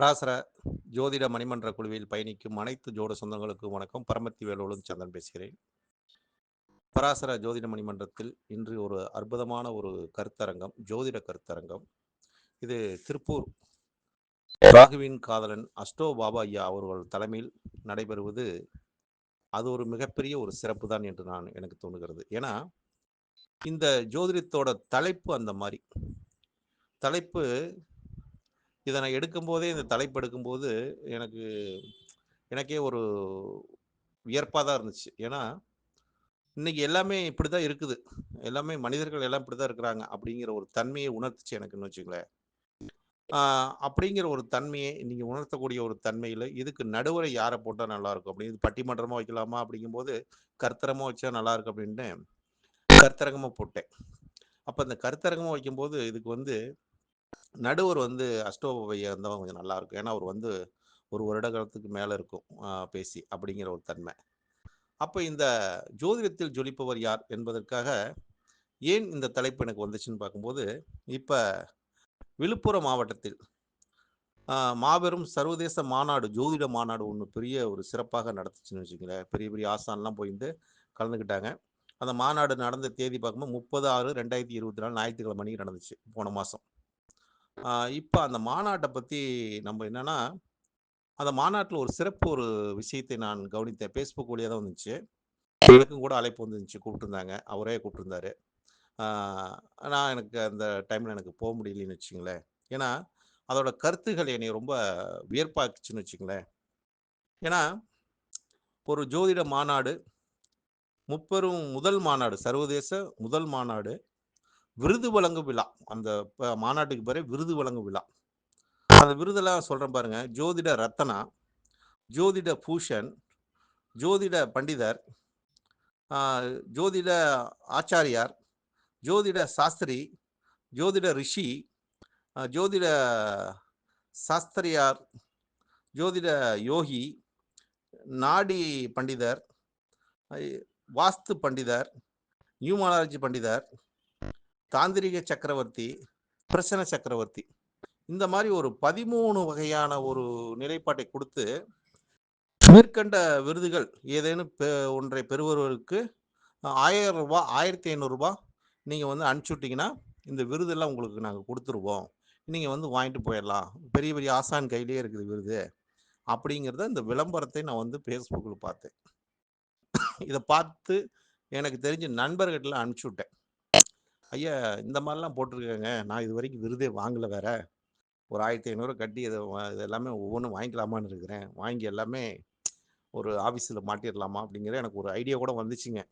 பராசர ஜோதிட மணிமன்ற குழுவில் பயணிக்கும் அனைத்து ஜோட சொந்தங்களுக்கும் வணக்கம். பரமத்தி வேலோலும் சந்தன் பேசுகிறேன். பராசர ஜோதிட மணிமன்றத்தில் இன்று ஒரு அற்புதமான ஒரு கருத்தரங்கம் ஜோதிட கருத்தரங்கம். இது திருப்பூர் ராகுவின் காதலன் அஷ்டோ பாபா ஐயா அவர்கள் தலைமையில் நடைபெறுவது அது ஒரு மிகப்பெரிய ஒரு சிறப்பு தான் என்று நான் எனக்கு தோணுகிறது ஏன்னா இந்த ஜோதிடத்தோட தலைப்பு அந்த மாதிரி. தலைப்பு இதை நான் எடுக்கும்போதே இந்த தலைப்பு எடுக்கும்போது எனக்கு எனக்கே ஒரு வியர்ப்பாக தான் இருந்துச்சு. ஏன்னா இன்னைக்கு எல்லாமே இப்படி தான் இருக்குது. எல்லாமே மனிதர்கள் எல்லாம் இப்படி தான் இருக்கிறாங்க அப்படிங்கிற ஒரு தன்மையை உணர்த்துச்சு எனக்குன்னு வச்சுங்களேன். அப்படிங்கிற ஒரு தன்மையை நீங்கள் உணர்த்தக்கூடிய ஒரு தன்மையில் இதுக்கு நடுவரை யாரை போட்டால் நல்லாயிருக்கும் அப்படின்னு இது பட்டிமன்றமாக வைக்கலாமா? அப்படிங்கும்போது கருத்தரமாக வச்சா நல்லாயிருக்கும் அப்படின்ட்டு கருத்தரங்கமாக போட்டேன். அப்போ அந்த கருத்தரங்கமாக வைக்கும்போது இதுக்கு வந்து நடுவர் வந்து அஷ்டோபையா இருந்தால் கொஞ்சம் நல்லா இருக்கும் ஏன்னா அவர் வந்து ஒரு வருட காலத்துக்கு மேலே இருக்கும் பேசி அப்படிங்கிற ஒரு தன்மை. அப்போ இந்த ஜோதிடத்தில் ஜொலிப்பவர் யார் என்பதற்காக ஏன் இந்த தலைப்பு எனக்கு வந்துச்சுன்னு பார்க்கும்போது இப்போ விழுப்புரம் மாவட்டத்தில் மாபெரும் சர்வதேச மாநாடு ஜோதிட மாநாடு ஒன்று பெரிய ஒரு சிறப்பாக நடத்துச்சுன்னு வச்சுங்களேன் பெரிய பெரிய ஆசான்லாம் போயிருந்து கலந்துக்கிட்டாங்க. அந்த மாநாடு நடந்த தேதி பார்க்கும்போது முப்பது ஆறு ரெண்டாயிரத்தி இருபத்தி நாலு ஞாயிற்றுக்கிழமை மணிக்கு நடந்துச்சு போன மாதம் இப்போ அந்த மாநாட்டை பற்றி நம்ம என்னென்னா அந்த மாநாட்டில் ஒரு சிறப்பு ஒரு விஷயத்தை நான் கவனித்தேன். ஃபேஸ்புக் வழியாக தான் வந்துச்சு. எனக்கும் கூட அழைப்பு வந்துருந்துச்சு. கூப்பிட்டுருந்தாங்க. அவரே கூப்பிட்டுருந்தாரு. நான் எனக்கு அந்த டைமில் எனக்கு போக முடியலன்னு வச்சுங்களேன் ஏன்னா அதோட கருத்துகள் என்னை ரொம்ப வியர்ப்பாக்குச்சுன்னு வச்சுங்களேன் ஏன்னா ஒரு ஜோதிட மாநாடு முப்பெரும் முதல் மாநாடு சர்வதேச முதல் மாநாடு விருது வழங்கும் விழா. அந்த மாநாட்டுக்கு பேரே விருது வழங்கும் விழா. அந்த விருதெல்லாம் சொல்கிறேன் பாருங்க. ஜோதிட ரத்தனா ஜோதிட பூஷன் ஜோதிட பண்டிதர் ஜோதிட ஆச்சாரியார் ஜோதிட சாஸ்திரி ஜோதிட ரிஷி ஜோதிட சாஸ்திரியார் ஜோதிட யோகி நாடி பண்டிதர் வாஸ்து பண்டிதர் நியூமாலஜி பண்டிதர் தாந்திரிக சக்கரவர்த்தி பிரசன சக்கரவர்த்தி. இந்த மாதிரி ஒரு பதிமூணு வகையான ஒரு நிலைப்பாட்டை கொடுத்து மேற்கண்ட விருதுகள் ஏதேனும் பெ- ஒன்றை பெறுபவர்களுக்கு ஆயிரம் ரூபா ஆயிரத்தி ஐநூறுரூபா நீங்கள் வந்து அனுப்பிச்சுட்டிங்கன்னா இந்த விருதெல்லாம் உங்களுக்கு நாங்கள் கொடுத்துருவோம். நீங்கள் வந்து வாங்கிட்டு போயிடலாம். பெரிய பெரிய ஆசான் கையிலேயே இருக்குது விருது. அப்படிங்கிறத இந்த விளம்பரத்தை நான் வந்து ஃபேஸ்புக்கில் பார்த்தேன். இதை பார்த்து எனக்கு தெரிஞ்ச நண்பர்கிட்டலாம் அனுப்பிச்சி விட்டேன் ஐயா இந்த மாதிரிலாம் போட்டிருக்காங்க. நான் இது வரைக்கும் விருதே வாங்கலை வேற. ஒரு ஆயிரத்தி ஐநூறு கட்டி இதை இதெல்லாமே இது எல்லாமே ஒவ்வொன்றும் வாங்கிக்கலாமான்னு இருக்கிறேன். வாங்கி எல்லாமே ஒரு ஆஃபீஸில் மாட்டிடலாமா அப்படிங்கிற எனக்கு ஒரு ஐடியா கூட வந்துச்சுங்க.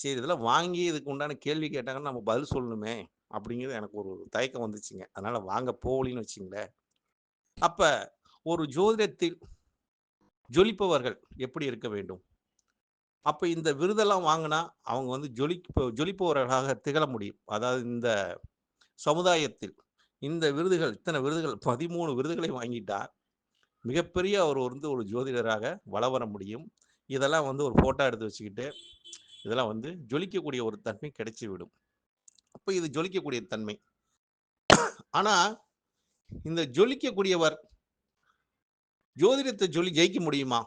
சரி இதெல்லாம் வாங்கி இதுக்கு உண்டான கேள்வி கேட்டாங்கன்னு நம்ம பதில் சொல்லணுமே அப்படிங்கிறது எனக்கு ஒரு தயக்கம் வந்துச்சுங்க. அதனால் வாங்க போகலின்னு வச்சுங்களேன். அப்போ ஒரு ஜோதிடத்தில் ஜொலிப்பவர்கள் எப்படி இருக்க வேண்டும்? அப்போ இந்த விருதெல்லாம் வாங்கினா அவங்க வந்து ஜொலிப்ப ஜொலிப்பவர்களாக திகழ முடியும். அதாவது இந்த சமுதாயத்தில் இந்த விருதுகள் இத்தனை விருதுகள் பதிமூணு விருதுகளை வாங்கிட்டா மிகப்பெரிய அவர் வந்து ஒரு ஜோதிடராக வள வர முடியும். இதெல்லாம் வந்து ஒரு ஃபோட்டோ எடுத்து வச்சுக்கிட்டு இதெல்லாம் வந்து ஜொலிக்கக்கூடிய ஒரு தன்மை கிடைச்சி விடும் அப்போ இது ஜொலிக்கக்கூடிய தன்மை. ஆனால் இந்த ஜொலிக்கக்கூடியவர் ஜோதிடத்தை ஜொலி ஜெயிக்க முடியுமா?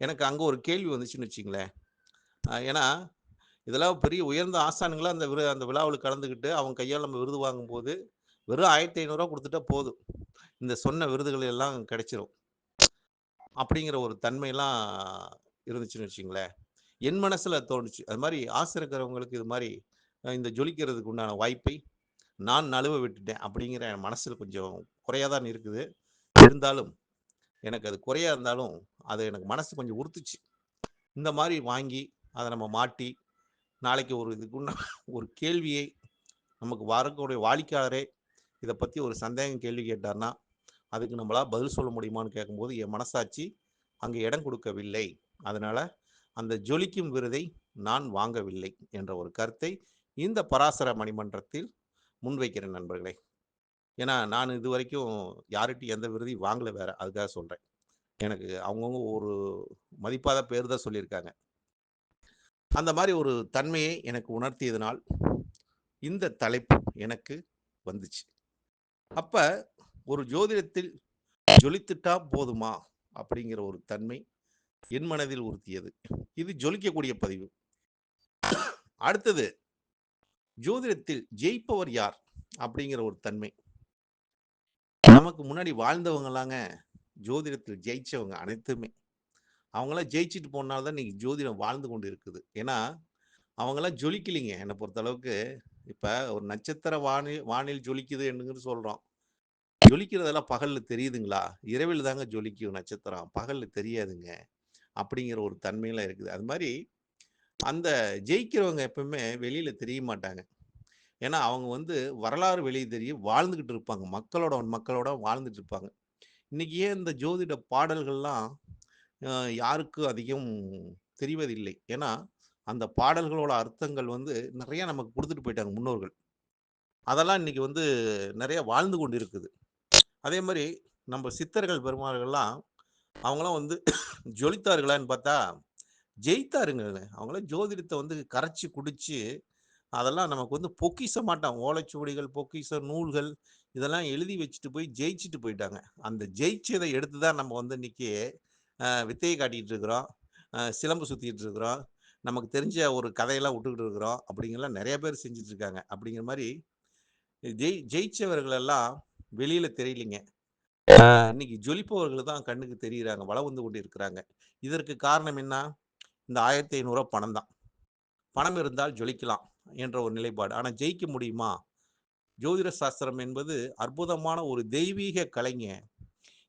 எனக்கு அங்கே ஒரு கேள்வி வந்துச்சுன்னு வச்சிங்களேன். ஏன்னா இதெல்லாம் பெரிய உயர்ந்த ஆசானுங்களா அந்த விரு அந்த விழாவில் கலந்துக்கிட்டு அவங்க கையால் நம்ம விருது வாங்கும்போது வெறும் ஆயிரத்தி ஐநூறுரூவா கொடுத்துட்டா போதும். இந்த சொன்ன விருதுகள் எல்லாம் கிடைச்சிரும். அப்படிங்கிற ஒரு தன்மையெல்லாம் இருந்துச்சுன்னு வச்சுங்களேன். என் மனசில் தோணுச்சு. அது மாதிரி ஆசை இருக்கிறவங்களுக்கு இது மாதிரி இந்த ஜொலிக்கிறதுக்கு உண்டான வாய்ப்பை நான் நழுவ விட்டுட்டேன் அப்படிங்கிற என் மனசில் கொஞ்சம் குறையாதான் இருக்குது. இருந்தாலும் எனக்கு அது குறையா இருந்தாலும் அது எனக்கு மனசு கொஞ்சம் உறுத்துச்சு. இந்த மாதிரி வாங்கி அதை நம்ம மாட்டி நாளைக்கு ஒரு இதுக்குன்னா ஒரு கேள்வியை நமக்கு வரக்கூடிய வாடிக்கையாளரே இதை பற்றி ஒரு சந்தேகம் கேள்வி கேட்டார்னா அதுக்கு நம்மளா பதில் சொல்ல முடியுமான்னு கேட்கும்போது என் மனசாட்சி அங்கே இடம் கொடுக்கவில்லை. அதனால் அந்த ஜொலிக்கும் விருதை நான் வாங்கவில்லை என்ற ஒரு கருத்தை இந்த பராசர மணிமன்றத்தில் முன்வைக்கிறேன் நண்பர்களே. ஏன்னா நான் இது வரைக்கும் யார்கிட்டையும் எந்த விருதையும் வாங்கல வேற. அதுக்காக சொல்கிறேன் எனக்கு அவங்கவுங்க ஒரு மதிப்பாத பேர் தான் சொல்லியிருக்காங்க. அந்த மாதிரி ஒரு தன்மையை எனக்கு உணர்த்தியதனால் இந்த தலைப்பு எனக்கு வந்துச்சு. அப்போ ஒரு ஜோதிடத்தில் ஜொலித்துட்டா போதுமா? அப்படிங்கிற ஒரு தன்மை என் மனதில் உறுத்தியது. இது ஜொலிக்கக்கூடிய பதிவு. அடுத்தது ஜோதிடத்தில் ஜெயிப்பவர் யார்? அப்படிங்கிற ஒரு தன்மை. நமக்கு முன்னாடி வாழ்ந்தவங்களாங்க. ஜோதிடத்தில் ஜெயிச்சவங்க அனைத்துமே. அவங்களாம் ஜெயிச்சுட்டு போனால் தான் இன்னைக்கு ஜோதிடம் வாழ்ந்து கொண்டு இருக்குது ஏன்னா அவங்களாம் ஜொலிக்கலிங்க. என்னை பொறுத்தளவுக்கு இப்போ ஒரு நட்சத்திர வானில் வானில் ஜொலிக்குது என்னங்கிறது சொல்கிறோம் ஜொலிக்கிறதெல்லாம் பகலில் தெரியுதுங்களா? இரவில் தாங்க ஜொலிக்கும் நட்சத்திரம். பகலில் தெரியாதுங்க. அப்படிங்கிற ஒரு தன்மையெல்லாம் இருக்குது. அது மாதிரி அந்த ஜெயிக்கிறவங்க எப்பவுமே வெளியில் தெரிய மாட்டாங்க. ஏன்னா அவங்க வந்து வரலாறு வெளியே தெரியும் வாழ்ந்துக்கிட்டு இருப்பாங்க. மக்களோட மக்களோட வாழ்ந்துட்டு இருப்பாங்க. இன்னைக்கு ஏன் இந்த ஜோதிட பாடல்கள்லாம் யாருக்கு யாருக்கும் அதிகம் தெரிவதில்லை? ஏன்னா அந்த பாடல்களோட அர்த்தங்கள் வந்து நிறையா நமக்கு கொடுத்துட்டு போயிட்டாங்க முன்னோர்கள். அதெல்லாம் இன்னைக்கு வந்து நிறைய வாழ்ந்து கொண்டு இருக்குது அதே மாதிரி நம்ம சித்தர்கள் பெருமாள்கள்லாம் அவங்களாம் வந்து ஜொலித்தார்களான்னு பார்த்தா ஜெயித்தாருங்க அவங்களாம் ஜோதிடத்தை வந்து கரைச்சி குடிச்சு அதெல்லாம் நமக்கு வந்து பொக்கிஷ மாட்டான். ஓலைச்சுவடிகள் பொக்கிச நூல்கள் இதெல்லாம் எழுதி வச்சுட்டு போய் ஜெயிச்சுட்டு போயிட்டாங்க. அந்த ஜெயிச்சதை எடுத்து தான் நம்ம வந்து இன்னைக்கு வித்தையை காட்டிகிட்டு இருக்கிறோம். சிலம்பு சுற்றிக்கிட்டு இருக்கிறோம். நமக்கு தெரிஞ்ச ஒரு கதையெல்லாம் விட்டுக்கிட்டு இருக்கிறோம். அப்படிங்கலாம் நிறைய பேர் செஞ்சுட்டு இருக்காங்க. அப்படிங்கிற மாதிரி ஜெய் ஜெயிச்சவர்களெல்லாம் வெளியில் தெரியலைங்க. இன்னைக்கு ஜொலிப்பவர்கள் தான் கண்ணுக்கு தெரிகிறாங்க வள வந்து கொண்டு இருக்கிறாங்க இதற்கு காரணம் என்ன? இந்த ஆயிரத்தி ஐநூறுரூவா பணம் தான். பணம் இருந்தால் ஜொலிக்கலாம். என்ற ஒரு நிலைப்பாடு. ஆனால் ஜெயிக்க முடியுமா? ஜோதிட சாஸ்திரம் என்பது அற்புதமான ஒரு தெய்வீக கலைங்க.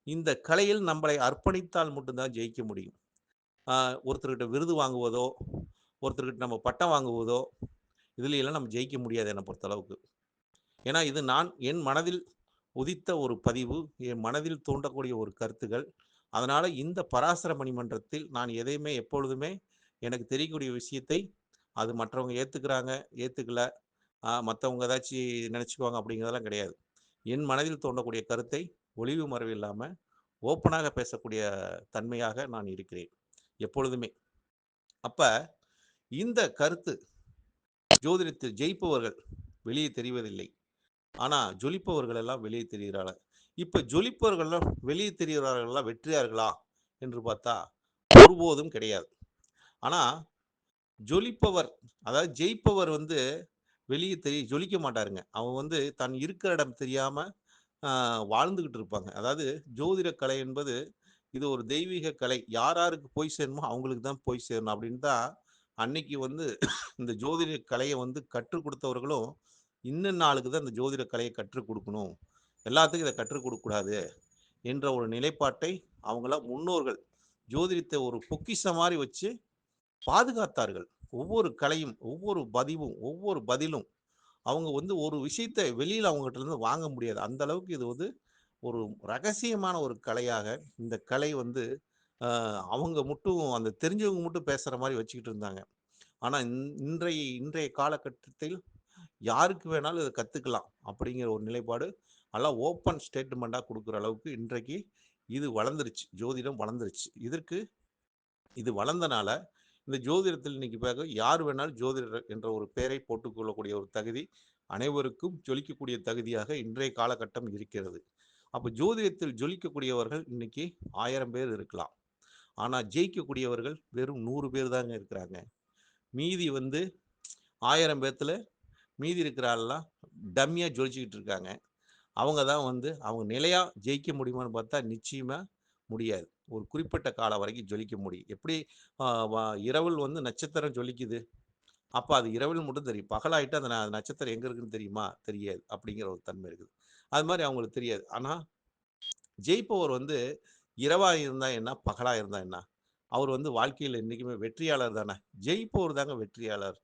இந்த கலையில் நம்மளை அர்ப்பணித்தால் மட்டும்தான் ஜெயிக்க முடியும். ஒருத்தர்கிட்ட விருது வாங்குவதோ ஒருத்தர்கிட்ட நம்ம பட்டம் வாங்குவதோ இதுல எல்லாம் நம்ம ஜெயிக்க முடியாது என்னை பொறுத்தளவுக்கு. ஏன்னா இது நான் என் மனதில் உதித்த ஒரு பதிவு என் மனதில் தூண்டக்கூடிய ஒரு கருத்துகள் அதனால் இந்த பராசர மணிமன்றத்தில் நான் எதையுமே எப்பொழுதுமே எனக்கு தெரியக்கூடிய விஷயத்தை அது மற்றவங்க ஏற்றுக்கிறாங்க ஏற்றுக்கல மற்றவங்க ஏதாச்சும் நினச்சிக்குவாங்க அப்படிங்கிறதெல்லாம் கிடையாது. என் மனதில் தோன்றக்கூடிய கருத்தை ஒளிவு மறைவு இல்லாமல் ஓப்பனாக பேசக்கூடிய தன்மையாக நான் இருக்கிறேன் எப்பொழுதுமே. அப்போ இந்த கருத்து ஜோதிடத்தில் ஜெயிப்பவர்கள் வெளியே தெரிவதில்லை. ஆனால் ஜொலிப்பவர்கள் எல்லாம் வெளியே தெரிகிறார்கள். இப்போ ஜொலிப்பவர்கள் எல்லாம் வெளியே தெரிகிறார்கள்லாம் வெற்றியார்களா என்று பார்த்தா ஒருபோதும் கிடையாது. ஆனால் ஜொலிப்பவர் அதாவது ஜெயிப்பவர் வந்து வெளியே தெரிய ஜொலிக்க மாட்டாருங்க. அவங்க வந்து தன் இருக்கிற இடம் தெரியாம வாழ்ந்துக்கிட்டு வாழ்ந்துகிட்டு இருப்பாங்க. அதாவது ஜோதிட கலை என்பது இது ஒரு தெய்வீக கலை. யார் யாருக்கு போய் சேரணுமோ அவங்களுக்கு தான் போய் சேரணும் அப்படின்னு தான் அன்னைக்கு வந்து இந்த ஜோதிட கலையை வந்து கற்றுக் கொடுத்தவர்களும் இன்னும் நாளுக்கு தான் இந்த ஜோதிட கலையை கற்றுக் கொடுக்கணும். எல்லாத்துக்கும் இதை கற்றுக் கொடுக்கக்கூடாது என்ற ஒரு நிலைப்பாட்டை அவங்களாம் முன்னோர்கள் ஜோதிடத்தை ஒரு பொக்கிஷம் மாதிரி வச்சு பாதுகாத்தார்கள். ஒவ்வொரு கலையும் ஒவ்வொரு பதிவும் ஒவ்வொரு பதிலும் அவங்க வந்து ஒரு விஷயத்தை வெளியில் அவங்ககிட்ட இருந்து வாங்க முடியாது. அந்த அளவுக்கு இது வந்து ஒரு ரகசியமான ஒரு கலையாக இந்த கலை வந்து அவங்க மட்டும் அந்த தெரிஞ்சவங்க மட்டும் பேசுகிற மாதிரி வச்சுக்கிட்டு இருந்தாங்க. ஆனால் இன்றைய இன்றைய காலகட்டத்தில் யாருக்கு வேணாலும் இதை கற்றுக்கலாம் அப்படிங்கிற ஒரு நிலைப்பாடு எல்லாம் ஓப்பன் ஸ்டேட்மெண்ட்டாக கொடுக்குற அளவுக்கு இன்றைக்கு இது வளர்ந்துருச்சு. ஜோதிடம் வளர்ந்துருச்சு. இதற்கு இது வளர்ந்தனால இந்த ஜோதிடத்தில் இன்னைக்கு பார்க்க யார் வேணாலும் ஜோதிடர் என்ற ஒரு பெயரை போட்டுக்கொள்ளக்கூடிய ஒரு தகுதி அனைவருக்கும் ஜொலிக்கக்கூடிய தகுதியாக இன்றைய காலகட்டம் இருக்கிறது. அப்போ ஜோதிடத்தில் ஜொலிக்கக்கூடியவர்கள் இன்னைக்கு ஆயிரம் பேர் இருக்கலாம். ஆனால் ஜெயிக்கக்கூடியவர்கள் வெறும் நூறு பேர் தாங்க இருக்கிறாங்க. மீதி வந்து ஆயிரம் பேர்த்தில் மீதி இருக்கிற ஆளெல்லாம் டம்மியாக ஜொலிச்சுக்கிட்டு இருக்காங்க. அவங்க தான் வந்து அவங்க நிலையாக ஜெயிக்க முடியுமான்னு பார்த்தா நிச்சயமாக முடியாது. ஒரு குறிப்பிட்ட காலம் வரைக்கும் ஜொலிக்க முடியும். எப்படி இரவில் வந்து நட்சத்திரம் ஜொலிக்குது? அப்போ அது இரவில் மட்டும் தெரியும். பகலாயிட்டு அந்த நட்சத்திரம் எங்கே இருக்குன்னு தெரியுமா? தெரியாது. அப்படிங்கிற ஒரு தன்மை இருக்குது. அது மாதிரி அவங்களுக்கு தெரியாது. ஆனால் ஜெயிப்பவர் வந்து இரவாக இருந்தால் என்ன? பகலாக இருந்தால் என்ன? அவர் வந்து வாழ்க்கையில் என்றைக்குமே வெற்றியாளர் தானே. ஜெயிப்பவர் தாங்க வெற்றியாளர்.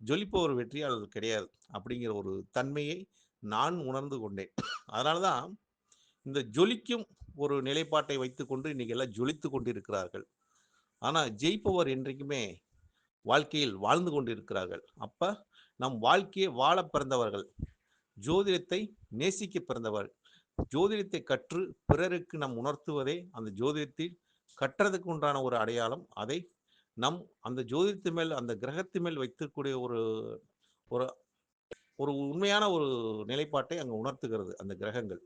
ஜொலிப்பவர் வெற்றியாளர் கிடையாது. அப்படிங்கிற ஒரு தன்மையை நான் உணர்ந்து கொண்டேன். அதனால தான் இந்த ஜொலிக்கும் ஒரு நிலைப்பாட்டை வைத்துக்கொண்டு இன்னைக்கு எல்லாம் ஜொலித்து கொண்டிருக்கிறார்கள். ஆனால் ஜெயிப்பவர் என்றைக்குமே வாழ்க்கையில் வாழ்ந்து கொண்டிருக்கிறார்கள். அப்போ நம் வாழ்க்கையை வாழ பிறந்தவர்கள். ஜோதிடத்தை நேசிக்க பிறந்தவர் ஜோதிடத்தை கற்று பிறருக்கு நம் உணர்த்துவதே அந்த ஜோதிடத்தில் கற்றதுக்கு உண்டான ஒரு அடையாளம். அதை நம் அந்த ஜோதிடத்து மேல் அந்த கிரகத்து மேல் வைத்திருக்கக்கூடிய ஒரு ஒரு ஒரு உண்மையான ஒரு நிலைப்பாட்டை அங்கே உணர்த்துகிறது அந்த கிரகங்கள்.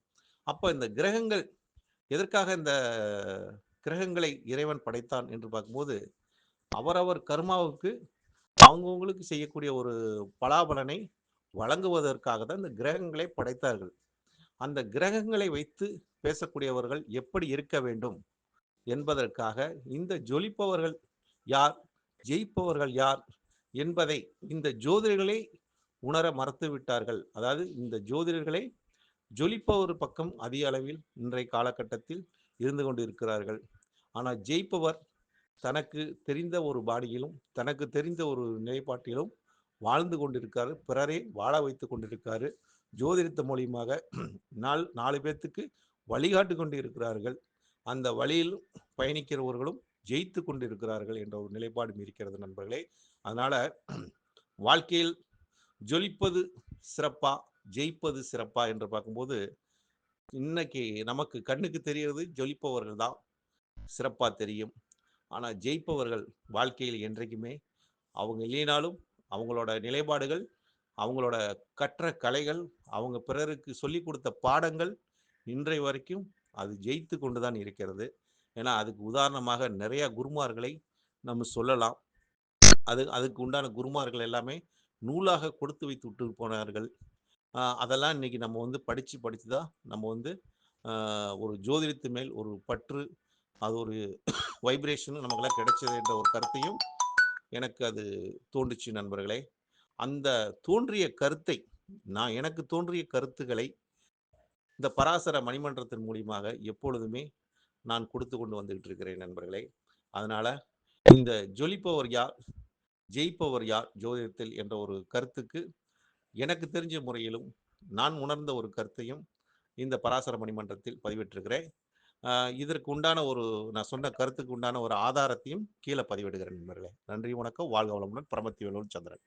அப்போ இந்த கிரகங்கள் எதற்காக இந்த கிரகங்களை இறைவன் படைத்தான் என்று பார்க்கும்போது அவரவர் கர்மாவுக்கு அவங்கவுங்களுக்கு செய்யக்கூடிய ஒரு பலாபலனை வழங்குவதற்காக தான் இந்த கிரகங்களை படைத்தார்கள். அந்த கிரகங்களை வைத்து பேசக்கூடியவர்கள் எப்படி இருக்க வேண்டும் என்பதற்காக இந்த ஜொலிப்பவர்கள் யார் ஜெயிப்பவர்கள் யார் என்பதை இந்த ஜோதிடர்களே உணர மறத்துவிட்டார்கள். அதாவது இந்த ஜோதிடர்களை ஜொலிப்பவர் பக்கம் அதிக அளவில் இன்றைய காலகட்டத்தில் இருந்து கொண்டு இருக்கிறார்கள் ஆனால் ஜெயிப்பவர் தனக்கு தெரிந்த ஒரு பாடியிலும் தனக்கு தெரிந்த ஒரு நிலைப்பாட்டிலும் வாழ்ந்து கொண்டிருக்காரு. பிறரை வாழ வைத்து கொண்டிருக்காரு. ஜோதிடத்த மூலியமாக நாள் நாலு பேர்த்துக்கு வழிகாட்டு கொண்டு இருக்கிறார்கள் அந்த வழியில் பயணிக்கிறவர்களும் ஜெயித்து கொண்டிருக்கிறார்கள் என்ற ஒரு நிலைப்பாடும் இருக்கிறது நண்பர்களே. அதனால வாழ்க்கையில் ஜொலிப்பது சிறப்பா ஜெயிப்பது சிறப்பா என்று பார்க்கும்போது இன்னைக்கு நமக்கு கண்ணுக்கு தெரியறது ஜொலிப்பவர்கள் தான் சிறப்பாக தெரியும். ஆனால் ஜெயிப்பவர்கள் வாழ்க்கையில் என்றைக்குமே அவங்க இல்லைனாலும் அவங்களோட நிலைப்பாடுகள் அவங்களோட கற்ற கலைகள் அவங்க பிறருக்கு சொல்லி கொடுத்த பாடங்கள் இன்றைய வரைக்கும் அது ஜெயித்து கொண்டு தான் இருக்கிறது. ஏன்னா அதுக்கு உதாரணமாக நிறையா குருமார்களை நம்ம சொல்லலாம். அது அதுக்கு உண்டான குருமார்கள் எல்லாமே நூலாக கொடுத்து வைத்து விட்டு போனார்கள். அதெல்லாம் இன்னைக்கு நம்ம வந்து படித்து படித்து தான் நம்ம வந்து ஒரு ஜோதிடத்து மேல் ஒரு பற்று அது ஒரு வைப்ரேஷன் நமக்கெல்லாம் கிடைச்சது என்ற ஒரு கருத்தையும் எனக்கு அது தோன்றுச்சு நண்பர்களே. அந்த தோன்றிய கருத்தை நான் எனக்கு தோன்றிய கருத்துக்களை இந்த பராசர மணிமன்றத்தின் மூலியமாக எப்பொழுதுமே நான் கொடுத்து கொண்டு வந்துகிட்டு இருக்கிறேன் நண்பர்களே. அதனால இந்த ஜொலிப்பவர் யார் ஜெயிப்பவர் யார் ஜோதிடத்தில் என்ற ஒரு கருத்துக்கு எனக்கு தெரிஞ்ச முறையிலும் நான் உணர்ந்த ஒரு கருத்தையும் இந்த பராசர மணிமன்றத்தில் பதிவிட்டிருக்கிறேன். ஆஹ் இதற்கு உண்டான ஒரு நான் சொன்ன கருத்துக்கு உண்டான ஒரு ஆதாரத்தையும் கீழே பதிவிடுகிறேன் நண்பர்களே. நன்றி வணக்கம். வாழ்க வளமுடன். பரமத்தி வேலூர் சந்திரன்.